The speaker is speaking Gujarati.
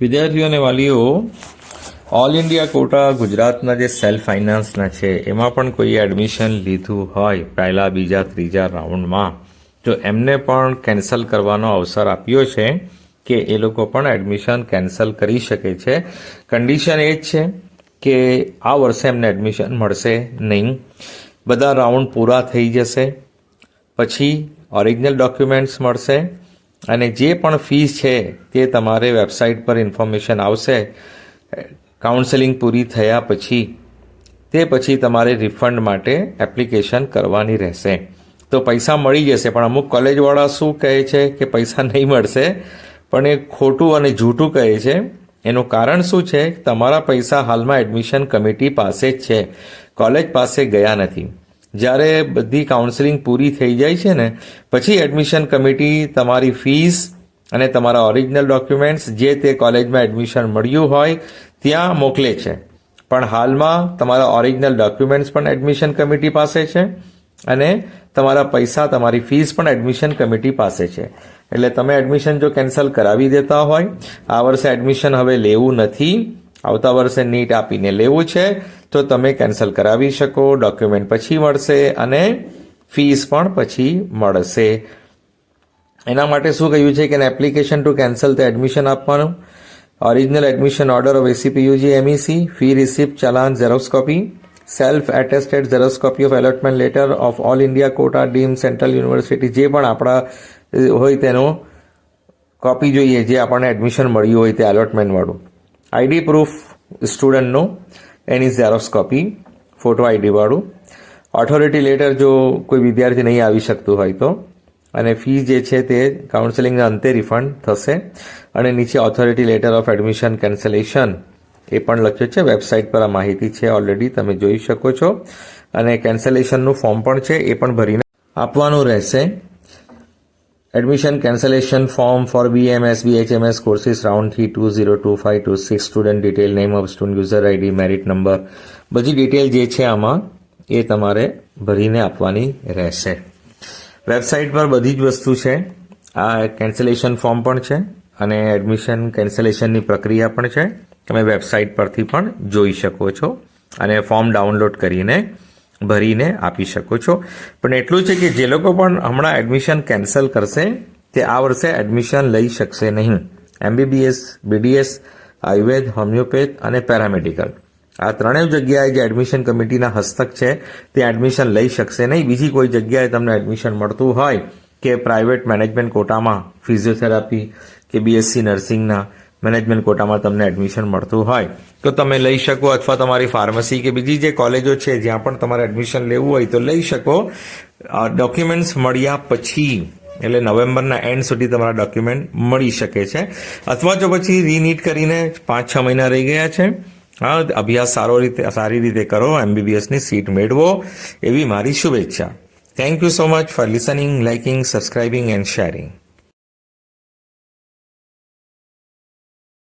વિદ્યાર્થીઓ અને વાલીઓ ઓલ ઇન્ડિયા કોટા ગુજરાતના જે સેલ્ફ ફાઇનાન્સના છે, એમાં પણ કોઈએ એડમિશન લીધું હોય પહેલાં, બીજા, ત્રીજા રાઉન્ડમાં તો એમને પણ કેન્સલ કરવાનો અવસર આપ્યો છે કે એ લોકો પણ એડમિશન કેન્સલ કરી શકે છે. કન્ડિશન એ જ છે કે આ વર્ષે એમને એડમિશન મળશે નહીં. બધા રાઉન્ડ પૂરા થઈ જશે. પછી ઓરિજિનલ ડોક્યુમેન્ટ્સ મળશે. અને જે પણ ફીસ છે તે તમારે વેબસાઇટ પર ઇન્ફોર્મેશન આવશે. કાઉન્સેલિંગ પૂરી થયા પછી, તે પછી તમારે રિફંડ માટે એપ્લિકેશન કરવાની રહેશે. તો પૈસા મળી જશે, પણ અમુક કોલેજવાળા શું કહે છે કે પૈસા નહીં મળશે, પણ એ ખોટું અને જૂઠું કહે છે. એનું કારણ શું છે? તમારા પૈસા હાલમાં એડમિશન કમિટી પાસે જ છે. કોલેજ પાસે ગયા નથી. જ્યારે બધી કાઉન્સેલિંગ પૂરી થઈ જાય છે ને, પછી એડમિશન કમિટી તમારી ફીસ અને તમારા ઓરિજિનલ ડોક્યુમેન્ટ્સ જે તે કોલેજમાં એડમિશન મળ્યું હોય, ત્યાં મોકલે છે. પણ હાલમાં તમારા ઓરિજિનલ ડોક્યુમેન્ટ્સ પણ એડમિશન કમિટી પાસે છે અને તમારા પૈસા, તમારી ફીસ પણ એડમિશન કમિટી પાસે છે. એટલે તમે એડમિશન જો કેન્સલ કરાવી દેતા હોય, આ વર્ષે એડમિશન હવે લેવું નથી. આવતા વર્ષે નીટ આપીને લેવું છે. તો તમે કેન્સલ કરાવી શકો, ડોક્યુમેન્ટ પછી મળશે અને ફીસ પણ પછી મળશે. એના માટે શું કહ્યું છે કે એપ્લિકેશન ટુ કેન્સલ તે એડમિશન આપવાનું. Original admission order of ACP UG MEC fee receipt challan xerox copy self attested xerox copy of allotment letter of all India quota deemed central university જે પણ આપણા હોય તેનો કોપી જોઈએ, જે આપણને એડમિશન મળ્યું હોય તે એલોટમેન્ટવાળું આઈડી પ્રૂફ સ્ટુડન્ટનું એની ઝેરોક્સ કોપી ફોટો આઈડીવાળું ઓથોરિટી લેટર જો કોઈ વિદ્યાર્થી નહીં આવી શકતું હોય તો. અને ફી જે છે તે કાઉન્સેલિંગના અંતે રિફંડ થશે. અને નીચે authority letter of admission cancellation એ પણ લખ્યું છે. વેબસાઇટ પર આ માહિતી છે ઓલરેડી તમે જોઈ શકો છો. અને કેન્સલેશનનું ફોર્મ પણ છે, એ પણ ભરીને આપવાનું રહેશે. Admission cancellation form for BMS BHMS courses round three two zero two five two six student detail name of student user ID merit number બધી ડિટેલ જે છે આમાં, એ તમારે ભરીને આપવાની રહેશે. વેબસાઇટ પર બધી જ વસ્તુ છે. આ કેન્સલેશન ફોર્મ પણ છે અને એડમિશન કેન્સલેશનની પ્રક્રિયા પણ છે. તમે વેબસાઇટ પરથી પણ જોઈ શકો છો અને ફોર્મ ડાઉનલોડ કરીને ભરીને આપી શકો છો. પણ એટલું છે કે જે લોકો પણ હમણાં એડમિશન કેન્સલ કરશે, તે આ વર્ષે એડમિશન લઈ શકશે નહીં. એમબીબીએસ બીડીએસ આયુર્વેદ હોમિયોપેથ અને પેરામેડિકલ આ ત્રણેય જગ્યાએ જે એડમિશન કમિટીના હસ્તક છે, તે એડમિશન લઈ શકશે નહીં. બીજી કોઈ જગ્યાએ તમને એડમિશન મળતું હોય કે પ્રાઇવેટ મેનેજમેન્ટ કોટામાં ફિઝિયોથેરાપી કે બીએસસી નર્સિંગના મેનેજમેન્ટ કોટામાં તમને એડમિશન મળતું હોય, તો તમે લઈ શકો અથવા તમારી ફાર્મસી કે બીજી જે કોલેજો છે, જ્યાં પણ તમારે એડમિશન લેવું હોય, તો લઈ શકો. ડોક્યુમેન્ટ્સ મળ્યા પછી, એટલે નવેમ્બરના એન્ડ સુધી તમારા ડોક્યુમેન્ટ મળી શકે છે. અથવા જો પછી રીનીટ કરીને પાંચ છ મહિના રહી ગયા છે, હા, અભ્યાસ સારો રીતે, સારી રીતે કરો એમબીબીએસની સીટ મેળવો, એવી મારી શુભેચ્છા. Thank you so much for listening liking subscribing and sharing